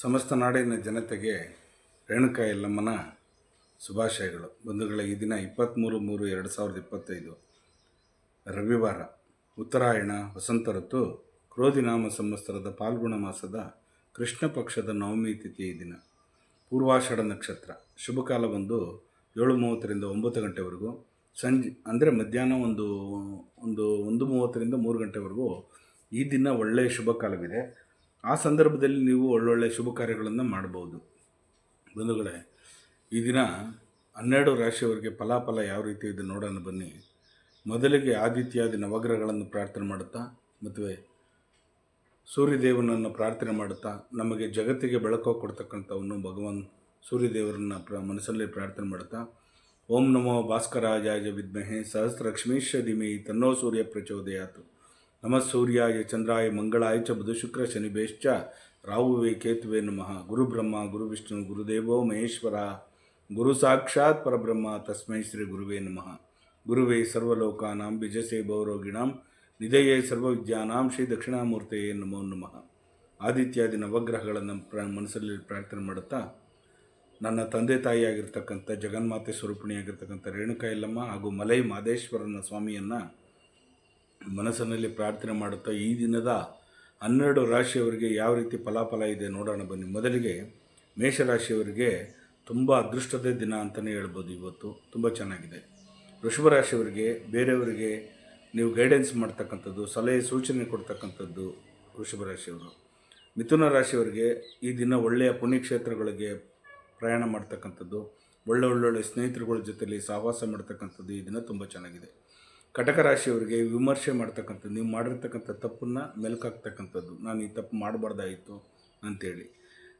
ಸಮಸ್ತ ನಾಡಿನ ಜನತೆಗೆ ರೇಣುಕಾ ಯಲ್ಲಮ್ಮನ ಶುಭಾಶಯಗಳು. ಬಂಧುಗಳ, ಈ ದಿನ ಇಪ್ಪತ್ತ್ಮೂರು ಮೂರು ಎರಡು ಸಾವಿರದ ಇಪ್ಪತ್ತೈದು. ರವಿವಾರ, ಉತ್ತರಾಯಣ, ವಸಂತ ಋತು ಕ್ರೋಧಿನಾಮ ಸಂವತ್ಸರದ ಪಾಲ್ಗುಣ ಮಾಸದ ಕೃಷ್ಣ ಪಕ್ಷದ ನವಮಿ ತಿಥಿ ಈ ದಿನ. ಪೂರ್ವಾಷಾಢ ನಕ್ಷತ್ರ. ಶುಭ ಕಾಲ ಬಂದು ಏಳು ಮೂವತ್ತರಿಂದ ಒಂಬತ್ತು ಗಂಟೆವರೆಗೂ. ಸಂಜೆ, ಅಂದರೆ ಮಧ್ಯಾಹ್ನ ಒಂದು ಒಂದು ಒಂದು ಮೂವತ್ತರಿಂದ ಮೂರು ಗಂಟೆವರೆಗೂ ಈ ದಿನ ಒಳ್ಳೆಯ ಶುಭ ಕಾಲವಿದೆ. ಆ ಸಂದರ್ಭದಲ್ಲಿ ನೀವು ಒಳ್ಳೊಳ್ಳೆ ಶುಭ ಕಾರ್ಯಗಳನ್ನು ಮಾಡ್ಬೋದು ಬಂಧುಗಳೇ, ಈ ದಿನ ಹನ್ನೆರಡು ರಾಶಿಯವರಿಗೆ ಫಲಾಫಲ ಯಾವ ರೀತಿ ಇದೆ ನೋಡೋಣ ಬನ್ನಿ. ಮೊದಲಿಗೆ ಆದಿತ್ಯಾದಿ ನವಗ್ರಹಗಳನ್ನು ಪ್ರಾರ್ಥನೆ ಮಾಡುತ್ತಾ ಮತ್ತು ಸೂರ್ಯದೇವನನ್ನು ಪ್ರಾರ್ಥನೆ ಮಾಡುತ್ತಾ, ನಮಗೆ ಜಗತ್ತಿಗೆ ಬೆಳಕು ಕೊಡ್ತಕ್ಕಂಥವನ್ನು ಭಗವಾನ್ ಸೂರ್ಯದೇವರನ್ನು ಪ್ರ, ಮನಸ್ಸಲ್ಲಿ ಪ್ರಾರ್ಥನೆ ಮಾಡುತ್ತಾ, ಓಂ ನಮೋ ಭಾಸ್ಕರಾಜಾಯ ವಿದ್ಮಹೆ ಸಹಸ್ರಲಕ್ಷ್ಮೀಶ ಧಿಮಿ ತನ್ನೋ ಸೂರ್ಯ ಪ್ರಚೋದಯಾತು. ನಮಃ ಸೂರ್ಯಾಯ ಚಂದ್ರಾಯ ಮಂಗಳಾಯ ಚ ಬುಧ ಶುಕ್ರ ಶನಿಭೇಶ್ಚ ರಾಹುವೇ ಕೇತುವೆ ನಮಃ. ಗುರುಬ್ರಹ್ಮ ಗುರು ವಿಷ್ಣು ಗುರುದೇವೋ ಮಹೇಶ್ವರ. ಗುರು ಸಾಕ್ಷಾತ್ ಪರಬ್ರಹ್ಮ, ತಸ್ಮೈ ಶ್ರೀ ಗುರುವೇ ನಮಃ. ಗುರುವೇ ಸರ್ವಲೋಕಾನಾಂ ಬಿಜಸೆ ಭೌರೋಗಿಣಾಂ ನಿಧಯೇ ಸರ್ವವಿದ್ಯಾನಾಂ ಶ್ರೀ ದಕ್ಷಿಣಾಮೂರ್ತಿಯೇ ನಮೋ ನಮಃ. ಆದಿತ್ಯಾದಿ ನವಗ್ರಹಗಳನ್ನು ಪ್ರ, ಮನಸ್ಸಲ್ಲಿ ಪ್ರಾರ್ಥನೆ ಮಾಡುತ್ತಾ, ನನ್ನ ತಂದೆ ತಾಯಿಯಾಗಿರ್ತಕ್ಕಂಥ ಜಗನ್ಮಾತೆ ಸ್ವರೂಪಿಣಿಯಾಗಿರ್ತಕ್ಕಂಥ ರೇಣುಕಾಯಲ್ಲಮ್ಮ ಹಾಗೂ ಮಲೈ ಮಾದೇಶ್ವರನ ಸ್ವಾಮಿಯನ್ನು ಮನಸ್ಸಿನಲ್ಲಿ ಪ್ರಾರ್ಥನೆ ಮಾಡುತ್ತಾ ಈ ದಿನದ ಹನ್ನೆರಡು ರಾಶಿಯವರಿಗೆ ಯಾವ ರೀತಿ ಫಲಾಫಲ ಇದೆ ನೋಡೋಣ ಬನ್ನಿ. ಮೊದಲಿಗೆ ಮೇಷರಾಶಿಯವರಿಗೆ ತುಂಬ ಅದೃಷ್ಟದ ದಿನ ಅಂತಲೇ ಹೇಳ್ಬೋದು ಇವತ್ತು. ತುಂಬ ಚೆನ್ನಾಗಿದೆ. ವೃಷಭ ರಾಶಿಯವರಿಗೆ, ಬೇರೆಯವರಿಗೆ ನೀವು ಗೈಡೆನ್ಸ್ ಮಾಡ್ತಕ್ಕಂಥದ್ದು, ಸಲಹೆ, ಸೂಚನೆ ಕೊಡ್ತಕ್ಕಂಥದ್ದು ವೃಷಭ ರಾಶಿಯವರು. ಮಿಥುನ ರಾಶಿಯವರಿಗೆ ಈ ದಿನ ಒಳ್ಳೆಯ ಪುಣ್ಯಕ್ಷೇತ್ರಗಳಿಗೆ ಪ್ರಯಾಣ ಮಾಡ್ತಕ್ಕಂಥದ್ದು, ಒಳ್ಳೆ ಒಳ್ಳೊಳ್ಳೆ ಸ್ನೇಹಿತರುಗಳ ಜೊತೆಯಲ್ಲಿ ಸಹವಾಸ ಮಾಡ್ತಕ್ಕಂಥದ್ದು ಈ ದಿನ ತುಂಬ ಚೆನ್ನಾಗಿದೆ. ಕಟಕ ರಾಶಿಯವರಿಗೆ ವಿಮರ್ಶೆ ಮಾಡ್ತಕ್ಕಂಥದ್ದು, ನೀವು ಮಾಡಿರ್ತಕ್ಕಂಥ ತಪ್ಪನ್ನು ಮೆಲುಕಾಕ್ತಕ್ಕಂಥದ್ದು ನಾನು ಈ ತಪ್ಪು ಮಾಡಬಾರ್ದಾಯಿತು ಅಂತೇಳಿ.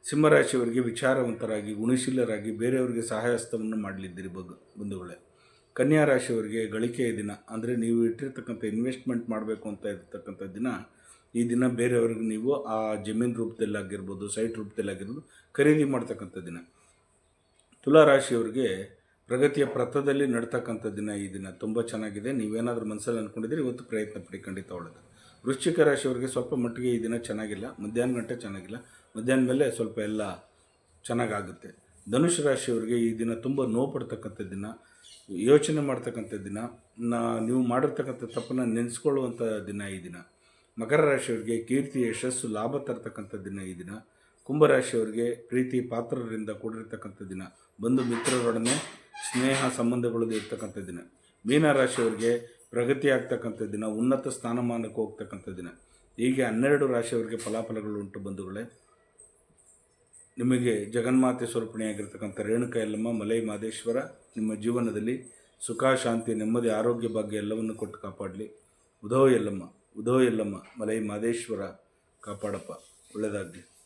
ಸಿಂಹರಾಶಿಯವರಿಗೆ ವಿಚಾರವಂತರಾಗಿ, ಗುಣಶೀಲರಾಗಿ ಬೇರೆಯವರಿಗೆ ಸಹಾಯಸ್ತವನ್ನು ಮಾಡಲಿದ್ದೀರಿ ಬಗ್, ಬಂಧುಗಳೇ. ಕನ್ಯಾ ರಾಶಿಯವರಿಗೆ ಗಳಿಕೆಯ ದಿನ, ಅಂದರೆ ನೀವು ಇಟ್ಟಿರ್ತಕ್ಕಂಥ ಇನ್ವೆಸ್ಟ್ಮೆಂಟ್ ಮಾಡಬೇಕು ಅಂತ ಇರ್ತಕ್ಕಂಥ ದಿನ, ಈ ದಿನ ಬೇರೆಯವ್ರಿಗೆ ನೀವು ಆ ಜಮೀನು ರೂಪದಲ್ಲಿ ಆಗಿರ್ಬೋದು ಸೈಟ್ ರೂಪದಲ್ಲಿ ಆಗಿರ್ಬೋದು ಖರೀದಿ ಮಾಡ್ತಕ್ಕಂಥ ದಿನ. ತುಲಾ ರಾಶಿಯವರಿಗೆ ಪ್ರಗತಿಯ ಪ್ರಥದಲ್ಲಿ ನಡ್ತಕ್ಕಂಥ ದಿನ ಈ ದಿನ ತುಂಬ ಚೆನ್ನಾಗಿದೆ. ನೀವೇನಾದರೂ ಮನಸ್ಸಲ್ಲಿ ಅಂದ್ಕೊಂಡಿದ್ರೆ ಇವತ್ತು ಪ್ರಯತ್ನ ಪಡಿ, ಖಂಡಿತ ಒಳ್ಳೆಯದು ವೃಶ್ಚಿಕ ರಾಶಿಯವರಿಗೆ ಸ್ವಲ್ಪ ಮಟ್ಟಿಗೆ ಈ ದಿನ ಚೆನ್ನಾಗಿಲ್ಲ. ಮಧ್ಯಾಹ್ನ ಗಂಟೆ ಚೆನ್ನಾಗಿಲ್ಲ. ಮಧ್ಯಾಹ್ನ ಮೇಲೆ ಸ್ವಲ್ಪ ಎಲ್ಲ ಚೆನ್ನಾಗಾಗುತ್ತೆ. ಧನುಷ್ ರಾಶಿಯವರಿಗೆ ಈ ದಿನ ತುಂಬ ನೋವು ಪಡ್ತಕ್ಕಂಥ ದಿನ. ಯೋಚನೆ ಮಾಡ್ತಕ್ಕಂಥ ದಿನ. ನಾ, ನೀವು ಮಾಡಿರ್ತಕ್ಕಂಥ ತಪ್ಪನ್ನು ನೆನೆಸ್ಕೊಳ್ಳುವಂಥ ದಿನ ಈ ದಿನ. ಮಕರ ರಾಶಿಯವರಿಗೆ ಕೀರ್ತಿ, ಯಶಸ್ಸು, ಲಾಭ ತರ್ತಕ್ಕಂಥ ದಿನ ಈ ದಿನ. ಕುಂಭರಾಶಿಯವರಿಗೆ ಪ್ರೀತಿ, ಪಾತ್ರರಿಂದ ಕೂಡಿರ್ತಕ್ಕಂಥ ದಿನ. ಬಂಧು ಮಿತ್ರರೊಡನೆ ಸ್ನೇಹ ಸಂಬಂಧಗಳು ಇರ್ತಕ್ಕಂಥ ದಿನ. ಮೀನರಾಶಿಯವರಿಗೆ ಪ್ರಗತಿ ಆಗ್ತಕ್ಕಂಥ ದಿನ, ಉನ್ನತ ಸ್ಥಾನಮಾನಕ್ಕೆ ಹೋಗ್ತಕ್ಕಂಥ ದಿನ. ಹೀಗೆ ಹನ್ನೆರಡು ರಾಶಿಯವರಿಗೆ ಫಲಾಫಲಗಳು ಉಂಟು ಬಂಧುಗಳೇ. ನಿಮಗೆ ಜಗನ್ಮಾತೆ ಸ್ವರೂಪಣೆಯಾಗಿರ್ತಕ್ಕಂಥ ರೇಣುಕ ಎಲ್ಲಮ್ಮ ಮಲೈ ಮಾದೇಶ್ವರ, ನಿಮ್ಮ ಜೀವನದಲ್ಲಿ ಸುಖ, ಶಾಂತಿ, ನೆಮ್ಮದಿ, ಆರೋಗ್ಯ ಭಾಗ್ಯ ಎಲ್ಲವನ್ನು ಕೊಟ್ಟು ಕಾಪಾಡಲಿ. ಉದೋ ಯಲ್ಲಮ್ಮ ಉದೋ ಯಲ್ಲಮ್ಮ, ಮಲೈ ಮಾದೇಶ್ವರ, ಕಾಪಾಡಪ್ಪ. ಒಳ್ಳೆಯದಾಗಲಿ